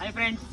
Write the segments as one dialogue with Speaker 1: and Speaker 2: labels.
Speaker 1: Hi friends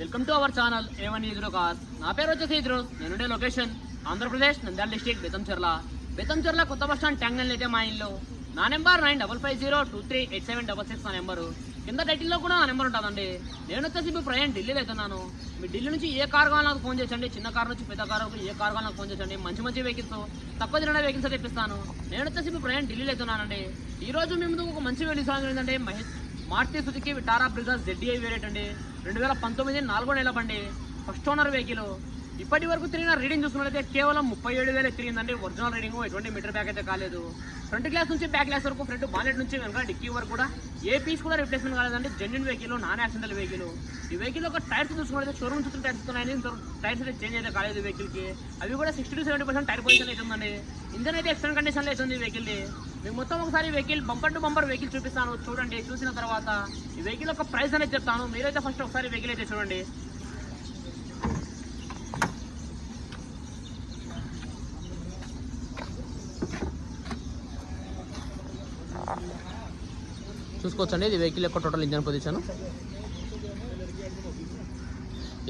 Speaker 1: welcome to our channel A one ఇద్రో car నా పేరు వచ్చేసి ఇద్రో నేనుండే లొకేషన్ ఆంధ్రప్రదేశ్ నంద్యాల డిస్టిక్ బెతంచెర్ల బెతంచెర్ల కొత్త బస్ స్టాండ్ ట్యాంగల్ అయితే మా ఇల్లు. నా number nine double five zero two three eight seven double six నా నెంబరు. కింద టైటిల్లో కూడా నా నెంబర్ ఉంటుందండి. నేను వచ్చేసి ఇప్పుడు ప్రయాణం ఢిల్లీలో అవుతున్నాను మీ ఢిల్లీ నుంచి ఏ కార్ కావాలి నాకు ఫోన్ చేయండి. చిన్న కార్ నుంచి పెద్ద కార్ ఏ కార్ కావాలి నాకు ఫోన్ చేయండి. మంచి మంచి వెహికల్స్ తక్కువ తిన వెహికల్స్ తెప్పిస్తాను నేను వచ్చేసి ఇప్పుడు ప్రయాణం ఢిల్లీలో అవుతున్నానండి ఈ రోజు మీ ముందు ఒక మంచి వెహికల్స్ ఏంటంటే Mahesh Maruti Suzuki Vitara Brezza ZDI variant అండి రెండు వేల పంతొమ్మిది నాలుగో నెల బండి. First owner vehicle. ఇప్పటి వరకు తిరిగిన రీడింగ్ చూసుకున్నట్లయితే కేవలం ముప్పై ఏడు వేలే తిరిగిందండి. ఒరిజినల్ రీడింగ్ ఎటువంటి మీటర్ బ్యాక్ అయితే కాలేదు. ఫ్రంట్ గ్లాస్ నుంచి బ్యాక్ గ్లాస్ వరకు ఫ్రంట్ బాలెట్ నుంచి వెనక డిక్కీ వరకు కూడా ఏ పీస్ కూడా రిప్లేస్మెంట్ కాలేదండి. Genuine vehicle non accidental vehicle ఈ వెహికల్ ఒక టైర్స్ చూసుకున్నట్లయితే షోరూమ్ చూసిన టైర్స్ ఉన్నాయని టైర్స్ అయితే చేంజ్ అయితే కాలేదు వెహికల్కి. అవి కూడా sixty to seventy percent tyre position అయితే ఉందండి. ఇంజన్ అయితే ఎక్స్టెంట్ కండిషన్లో అవుతుంది వెహికల్ మీకు మొత్తం ఒకసారి vehicle bumper to bumper vehicle చూపిస్తాను. చూడండి చూసిన తర్వాత ఈ వెహికల్ యొక్క ప్రైస్ అనేది చెప్తాను. మీరైతే ఫస్ట్ ఒకసారి వెహికల్ అయితే చూడండి. చూసుకోవచ్చండి ఇది వెహికల్ యొక్క టోటల్ ఇంజన్ పొజిషన్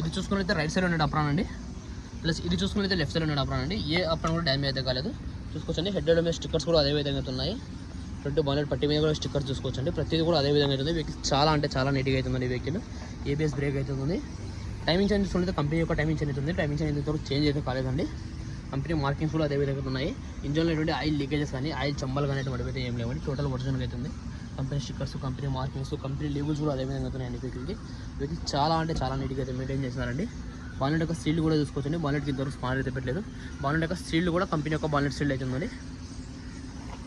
Speaker 1: ఇది చూసుకున్నైతే రైట్ సైడ్ ఉండే అప్రాన్ అండి. ప్లస్ ఇది చూసుకున్నైతే లెఫ్ట్ సైడ్ ఉండే అప్రాన్ అండి. ఏ అప్రాన్ కూడా డ్యామేజ్ అయితే కాలేదు. చూసుకోవచ్చండి హెడ్ మీద స్టిక్కర్స్ కూడా అదే విధంగా అయితే ఉన్నాయి. ఫ్రంట్ బాలెట్ పట్టి మీద కూడా స్టిక్కర్స్ చూసుకోవచ్చండి ప్రతిదీ కూడా అదే విధంగా అవుతుంది వెహికల్ చాలా అంటే చాలా నీట్గా అవుతుందండి వెహికల్ ఏబిఎస్ బ్రేక్ అవుతుంది టైమింగ్ చేంజ్ చూసుకుంటే కంపెనీ యొక్క టైమింగ్ చేంజ్ అవుతుంది టైమింగ్ చేంజ్ అయితే చేంజ్ అయితే కాలేదండి. కంపెనీ మార్కింగ్స్ కూడా అదే విధంగా ఉన్నాయి. ఇంజన్లో ఎటువంటి ఆయిల్ లీకేజెస్ కానీ ఆయిల్ చంబలు కానీ అటువంటి అయితే ఏం లేవండి. టోటల్ ఒరిజినల్ అవుతుంది company stickers company markings company labels కూడా అదే విధంగా అవుతున్నాయండి వెహికల్కి వెహికల్ చాలా అంటే చాలా నీట్గా అయితే మెయింటైన్ చేస్తున్నారండి. బాలెట్ యొక్క సీల్డ్ కూడా చూసుకోవచ్చండి. బాలెట్కి ఇంతవరకు స్మాల్ అయితే పెట్టలేదు. బాలెట్ యొక్క సీల్డ్ కూడా కంపెనీ యొక్క బాలెట్ సీల్డ్ అవుతుందండి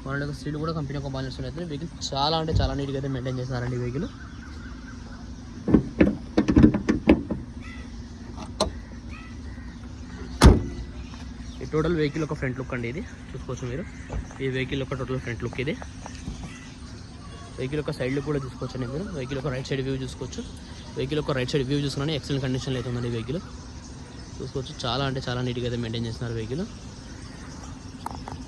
Speaker 1: బాలెట్ యొక్క సీల్డ్ కూడా కంపెనీ యొక్క బాలెట్ సీల్డ్ అవుతుంది వెహికల్ చాలా అంటే చాలా నీట్గా అయితే మెయింటైన్ చేస్తున్నారండి వెహికల్ ఈ టోటల్ వెహికల్ ఒక ఫ్రంట్ లుక్ అండి ఇది. చూసుకోవచ్చు మీరు. ఈ వెహికల్ ఒక టోటల్ ఫ్రంట్ లుక్ ఇది. వెహికల్ యొక్క సైడ్ కూడా చూసుకోవచ్చు మీరు. వెహికల్ యొక్క రైట్ సైడ్ వ్యూ చూసుకోవచ్చు. వెహికల్ యొక్క రైట్ సైడ్ వ్యూ చూసుకుని ఎక్సలెంట్ కండిషన్లో అయితే ఉందండి వెహికల్ చూసుకోవచ్చు. చాలా అంటే చాలా నీట్గా అయితే మెయింటైన్ చేస్తున్నారు వెహికల్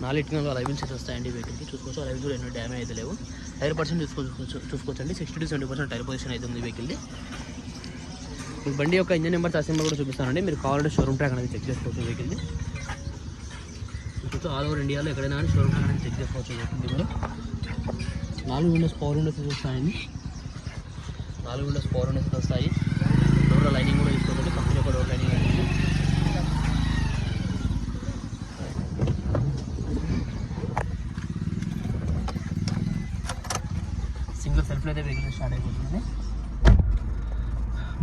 Speaker 1: నాలుగు ఇటుకలు అలైవిల్స్ వస్తాయండి వెహికల్కి చూసుకోవచ్చు. అలైవిల్స్ కూడా ఎన్నో డ్యామేజ్ అయితే లేవు. టైర్ పర్సెంట్ చూసుకోవచ్చు చూసుకోవచ్చు అండి sixty to seventy percent tyre position అయితే ఉంది వెహికల్ది మీకు బండి యొక్క ఇంజన్ నెంబర్ చార్జ్ నెంబర్ కూడా చూపిస్తానండి. మీరు కావాలంటే షోరూమ్ ట్రాక్ అనేది చెక్ చేసుకోవచ్చు వెహికల్ని చూసుకోవచ్చు. ఆల్ ఓవర్ ఇండియాలో ఎక్కడైనా కానీ షోరూమ్ ట్రాక్ అనేది చెక్ చేసుకోవచ్చు. వెహికల్ మీరు నాలుగు విండోస్ పవర్ విండోస్ వస్తాయండి. నాలుగు విండోస్ పవర్ విండోస్ వస్తాయి. డోర్ లైనింగ్ కూడా తీసుకోవచ్చు కంపెనీ యొక్క డోర్ లైనింగ్ సింగిల్ సెల్ఫ్లో అయితే వెహికల్ స్టార్ట్ అయిపోతుంది.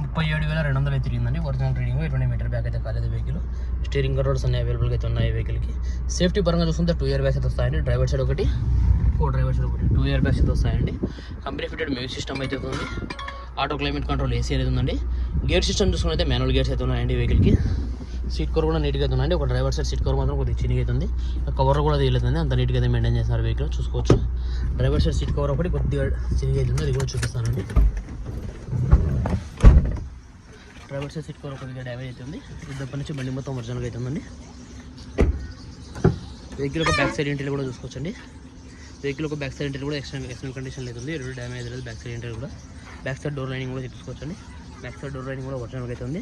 Speaker 1: ముప్పై ఏడు వేల రెండు వందలు అయితే తిరిగిందండి. ఒరిజినల్ రీడింగ్ ఎటువంటి మీటర్ బ్యాక్ అయితే కాలేదు వెహికల్ స్టీరింగ్ కంట్రోల్స్ అన్ని అవైలబుల్గా అయితే ఉన్నాయి వెహికల్కి సేఫ్టీ పరంగా చూస్తుంటే టూ ఇయర్ బ్యాగ్స్ అయితే వస్తాయండి. డ్రైవర్ సైడ్ ఒకటి. కో డ్రైవర్ సైడ్ ఒకటి టూ ఇయర్ బ్యాగ్స్ అయితే వస్తాయండి. కంపెనీ ఫిటెడ్ మ్యూజిక్ సిస్టమ్ అయితే ఉంది. ఆటో క్లైమేట్ కంట్రోల్ ఏసీ అనేది ఉందండి. గేర్ సిస్టమ్ చూసుకున్నైతే మాన్యువల్ గేర్స్ అయితే ఉన్నాయండి వెహికల్కి. సీట్ కవర్ కూడా నీట్గా ఉందండి. ఒక డ్రైవర్ సైడ్ సీట్ కవర్ మాత్రం కొద్దిగా చిన్నగా అవుతుంది కవర్ కూడా తీయలేదండి అంత నీట్గా అయితే మెయింటైన్ చేస్తారు వెహికల్. చూసుకోవచ్చు. డ్రైవర్ సైడ్ సీట్ కవర్ ఒకటి కొద్దిగా చిన్నగా అవుతుంది అది కూడా చూపిస్తానండి. డ్రైవర్ సైడ్ సీట్ కవర్ కొద్దిగా డ్యామేజ్ అవుతుంది ఇద్దరు నుంచి బండి మొత్తం ఒరిజినల్గా అవుతుందండి వెహికల్ ఒక బ్యాక్ సైడ్ ఇంటిలో కూడా చూసుకోవచ్చండి. వెహికల్ ఒక బ్యాక్ సైడ్ ఇంటర్ కూడా ఎక్స్ట్రా ఎక్స్టెంట్ కండిషన్ అవుతుంది రెండు డ్యామేజ్ లేదు. బ్యాక్ సైడ్ ఇంటర్ కూడా. బ్యాక్ సైడ్ డోర్ లైనింగ్ కూడా చూసుకోవచ్చండి బ్యాక్ సైడ్ డోర్ లైనింగ్ కూడా ఒరిజినల్ అయితే ఉంది.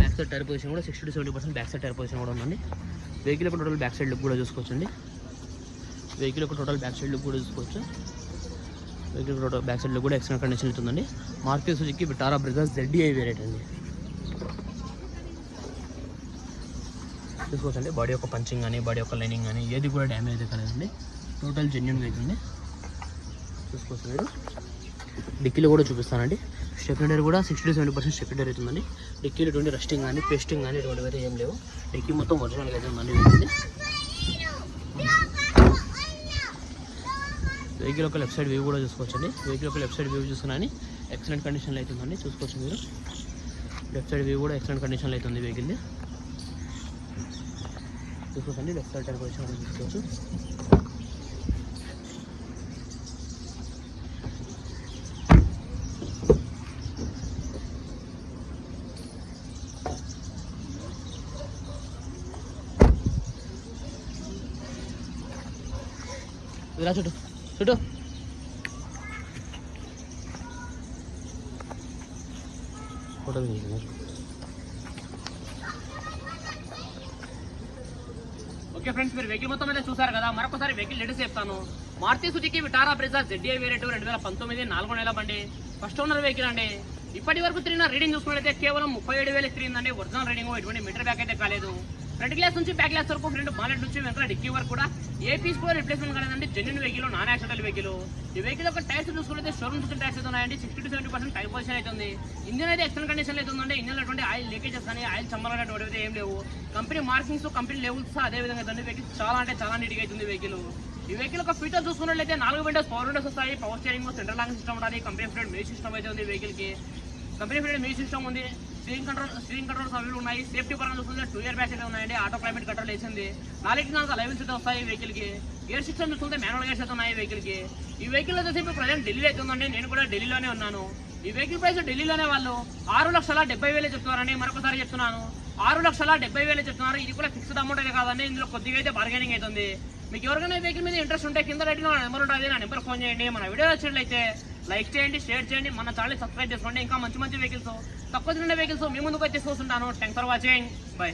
Speaker 1: బ్యాక్ సైడ్ టైర్ పొజిషన్ కూడా sixty to seventy percent back side tyre position కూడా ఉందండి. వెహికల్ ఒక టోటల్ బ్యాక్ సైడ్ లుక్ కూడా చూసుకోవచ్చండి. వెహికల్ ఒక టోటల్ బ్యాక్ సైడ్ లుక్ కూడా చూసుకోవచ్చు. Vehicle total back side look కూడా ఎక్స్ట్రా కండిషన్ అవుతుందండి market Suzuki Vitara Brezzas ZDI variant అండి. చూసుకోవచ్చండి. బాడీ యొక్క పంచింగ్ కానీ బాడీ యొక్క లైనింగ్ కానీ ఏది కూడా డ్యామేజ్ అయితే కాలేదండి. టోటల్ జెన్యున్గా అవుతుంది చూసుకోవచ్చు మీరు. డిక్కీలో కూడా చూపిస్తానండి. స్టెఫినరీ కూడా sixty to seventy percent stepney అవుతుందండి. డిక్కీలో ఎటువంటి రస్టింగ్ కానీ పేస్టింగ్ కానీ ఎటువంటి అయితే ఏం లేవు. డిక్కీ మొత్తం ఒరిజినల్గా అయితే ఉందండి వెహికల్ వెహికల్ యొక్క లెఫ్ట్ సైడ్ వ్యూ కూడా చూసుకోవచ్చండి. వెహికల్ యొక్క లెఫ్ట్ సైడ్ వ్యూ చూసుకున్నాని ఎక్సలెంట్ కండిషన్లో అవుతుందండి. చూసుకోవచ్చు మీరు. లెఫ్ట్ సైడ్ వ్యూ కూడా ఎక్సలెంట్ కండిషన్లో అవుతుంది వెహికల్ది చూసుకోవచ్చండి. లెఫ్ట్ సైడ్ టైర్ కూడా చూసుకోవచ్చు. ఇలా చుట్టూ చుట్టూ
Speaker 2: ఫోటో
Speaker 1: ఓకే ఫ్రెండ్స్ మీరు వెహికల్ మొత్తం అయితే చూసారు కదా. మరొకసారి వెహికల్ డీటెయిల్స్ చెప్తాను. Maruti Suzuki Vitara Brezza ZDI variant రెండు వేల పంతొమ్మిది నాలుగో నెల బండి. ఫస్ట్ ఓనర్ వెహికల్ అండి. ఇప్పటి వరకు తిరిగిన రీడింగ్ చూసుకున్నట్లయితే కేవలం ముప్పై ఏడు వేలు తిరిగిందండి. ఒరిజినల్ రీడింగ్ ఎటువంటి మీటర్ బ్యాక్ అయితే కాలేదు. ఫ్రంట్ గ్లాస్ నుంచి బ్యాక్ గ్లాస్ వరకు ఫ్రంట్ బాలెట్ నుంచి వెనకాల డిక్కీ వరకు కూడా ఏ పీస్ కూడా రిప్లేస్మెంట్ కాలేదండి. Genuine vehicle non accidental vehicle ఈ వెహికల్ యొక్క టైర్స్ చూసుకుంటే షోరూమ్ చూసిన టైర్స్ అయితే ఉన్నాయండి. Sixty to seventy percent tyre position అవుతుంది ఇంజిన్ అయితే ఎక్సలెంట్ కండిషన్ అయితే ఉందండి. ఇంజిన్ అటువంటి ఆయిల్ లీకేజెస్ కానీ ఆయిల్ చమ్మలనేటువంటి అయితే ఏం లేవు. కంపెనీ మార్కింగ్స్ కంపెనీ లెవెల్స్ అదే విధంగా అయితే వెహికల్ చాలా అంటే చాలా నీట్గా అవుతుంది వెహికల్ ఈ వెహికల్ ఒక ఫీచర్ చూసుకున్నట్లయితే నాలుగు విండోస్ పవర్ విండోస్ వస్తాయి. Power steering central lock system ఉంటుంది కంపెనీ ఫ్రెండ్ మ్యూజిక్ సిస్టమ్ అయితే ఉంది వెహికల్కి. కంపెనీ ఫ్రెండ్ మ్యూజిక్ సిస్టమ్ ఉంది. స్టీరింగ్ కంట్రోల్ స్టీరింగ్ కంట్రోల్స్ అవి ఉన్నాయి. సేఫ్టీ పరంగా చూసుకుంటే టూ ఇయర్ బ్యాక్ అయితే ఉన్నాయండి. ఆటో క్లైమేట్ కంట్రోల్ వేసింది. నాలుగు నాలుగు లైవెల్స్ అయితే వస్తాయి వెహికల్కి. గేర్ సిస్టమ్ చూసుకుంటే మాన్యువల్ గేర్స్ అయితే ఉన్నాయి వెహికల్కి. ఈ వెహికల్ వచ్చేసి ఇప్పుడు ప్రజెంట్ ఢిల్లీలో అయితే ఉందండి. నేను కూడా ఢిల్లీలోనే ఉన్నాను. ఈ వెహికల్ ప్రైస్ ఢిల్లీలోనే వాళ్ళు ఆరు లక్షల డెబ్బై వేలే చెప్తున్నారండి. మరొకసారి చెప్తున్నాను. ఆరు లక్షల డెబ్బై వేలే చెప్తున్నారు. ఇది కూడా ఫిక్స్డ్ అమౌంట్ అయితే కాదండి. ఇందులో కొద్దిగా అయితే బార్గెనింగ్ అవుతుంది. మీకు ఎవరికైనా వెహికల్ మీద ఇంట్రెస్ట్ ఉంటే కింద రైట్ నా నెంబర్ ఉంటుంది. నా నెంబర్ ఫోన్ చేయండి. మన వీడియో వచ్చినట్లయితే లైక్ చేయండి షేర్ చేయండి మన ఛానల్ సబ్స్క్రైబ్ చేసుకోండి. ఇంకా మంచి మంచి వెహికల్స్ తక్కువ తిన్న వెహికల్స్ మీ ముందుకు వచ్చేసి తీసుకొస్తుంటాను థ్యాంక్స్ ఫర్ వాచింగ్ బై